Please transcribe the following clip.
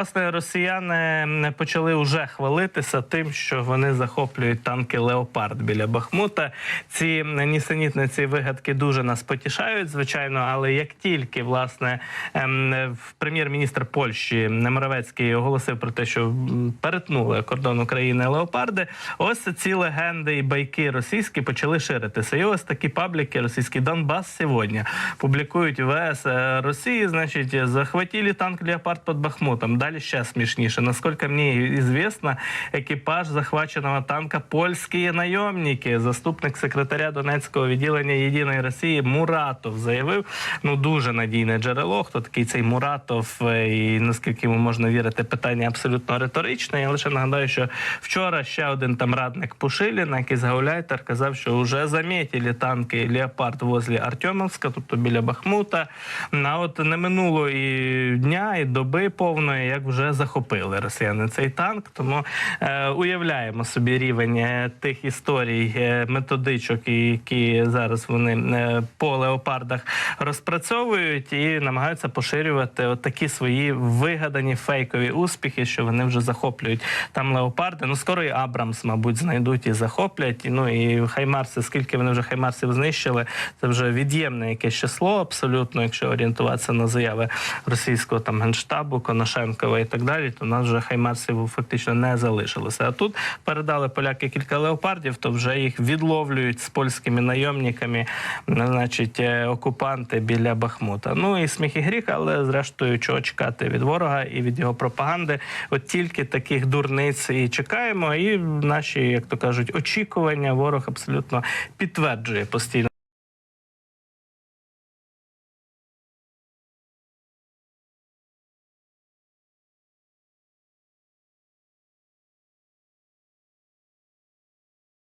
власне росіяни почали вже хвалитися тим, що вони захоплюють танки Леопард біля Бахмута. Ці нісенітниці вигадки дуже нас потішають, звичайно. Але як тільки власне ем, прем'єр-міністр Польщі Немировецький оголосив про те, що перетнули кордон України леопарди, ось ці легенди і байки російські почали ширитися. І ось такі пабліки російський Донбас сьогодні публікують ВС е, Росії. Значить, захватили танк Леопард під Бахмутом. Далі ще смішніше. Наскільки мені известно, екіпаж захваченого танка польські найомники. Заступник секретаря Донецького відділення Єдиної Росії Муратов заявив. Ну дуже надійне джерело. Хто такий цей Муратов е, і наскільки йому можна вірити, питання абсолютно риторичне. Я лише нагадаю, що вчора ще один там радник Пушиліна, який Гауляйтер, казав, що вже замітили танки Леопард возле Артемовська, тобто біля Бахмута. А от не минуло і дня, і доби повної, як вже захопили росіяни цей танк. Тому е, уявляємо собі рівень е, тих історій, е, методичок, які зараз вони е, по леопардах розпрацьовують і намагаються поширювати такі свої вигадані фейкові успіхи, що вони вже захоплюють там леопарди. Ну скоро і Абрамс, мабуть, знайдуть і захоплять. Ну і хаймарси, скільки вони вже хаймарсів знищили, це вже від'ємне якесь число, абсолютно, якщо орієнтуватися на заяви російського там генштабу, Коношенкова і так далі, то нас вже хаймарсів фактично не залишилося. А тут передали поляки кілька леопардів, то вже їх відловлюють з польськими найомниками, значить, е, окупанти біля Бахмута. Ну і сміх і гріх, але зрештою, чого чекати від ворога і від його пропаганди. От тільки таких дурниць і чекаємо. І наші, як то кажуть, очікування ворог абсолютно підтверджує постійно.